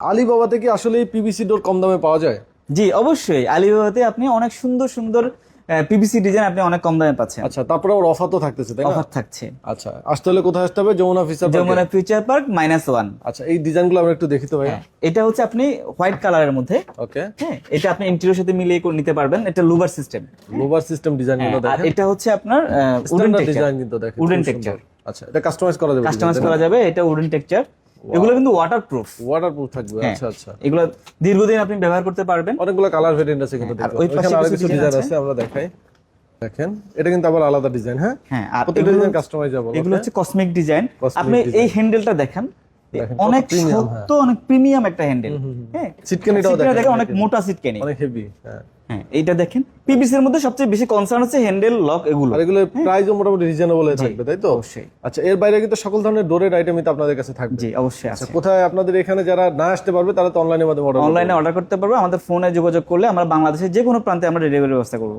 আলিবাবাতে কি আসলে পিভিসি ডোর কম দামে পাওয়া যায়? জি অবশ্যই। আলিবাবাতে আপনি অনেক সুন্দর সুন্দর পিভিসি ডিজাইন আপনি অনেক কম দামে পাচ্ছেন। আচ্ছা তারপরে ওর অফার তো থাকতেছে তাই না? অফার থাকছে। আচ্ছা আসতে হলে কোথায় আসতে হবে? Jamuna feature Jamuna future park minus one আচ্ছা এই ডিজাইনগুলো আমরা একটু দেখি তো ভাই এটা হচ্ছে আপনি হোয়াইট কালারের মধ্যে। ওকে হ্যাঁ এটা আপনি ইন্টেরিয়র সাথে মিলিয়ে করে নিতে পারবেন। এটা লুবার সিস্টেম লোভার সিস্টেম ডিজাইনগুলো দেখেন। এটা হচ্ছে আপনার উডেন টেক্সচার ডিজাইন কিন্তু দেখেন সুন্দর। texture। আচ্ছা এটা কাস্টমাইজ করা যাবে কাস্টমাইজ করা যাবে এটা উডেন টেক্সচার এগুলো কিন্তু ওয়াটার প্রুফ ওয়াটারপ্রুফ থাকবে হ্যাঁ। আচ্ছা আচ্ছা। এগুলো দীর্ঘদিন আপনি ব্যবহার করতে পারবেন। অনেকগুলো কালার ভেরিয়েন্ট আছে কিন্তু হ্যাঁ, আর। ওই পাশে আরও কিছু ডিজাইন আছে। আমরা দেখাই। দেখেন এটা কিন্তু আবার আলাদা ডিজাইন হ্যাঁ? হ্যাঁ আর প্রত্যেকটা ডিজাইন কাস্টমাইজেবল এগুলো হচ্ছে কসমিক ডিজাইন আপনি এই হ্যান্ডেলটা দেখেন দেখেন, অনেক শক্ত অনেক প্রিমিয়াম একটা হ্যান্ডেল হ্যাঁ সিটকানিটাও সিটকানি দেখেন, দেখেন অনেক মোটা সিটকানি। অনেক হেভি হ্যাঁ। হ্যাঁ এইটা দেখেন। পিবিসি এর মধ্যে সবচেয়ে বেশি কনসার্ন হচ্ছে হ্যান্ডেল লক এগুলো। আর এগুলো প্রাইসও মোটামুটি রিজনেবল থাকবে তাই তো? অবশ্যই। আচ্ছা এর বাইরে কিন্তু সকল ধরনের ডোরের আইটেমই তো আপনাদের কাছে থাকবে। জি অবশ্যই আছে। আচ্ছা কোথায় আপনাদের এখানে যারা না আসতে পারবে তারা তো অনলাইনে মাধ্যমে অর্ডার অনলাইনে অর্ডার করতে পারবে আমাদের ফোনে যোগাযোগ করলে আমরা বাংলাদেশের যে কোনো প্রান্তে আমরা ডেলিভারি ব্যবস্থা করব।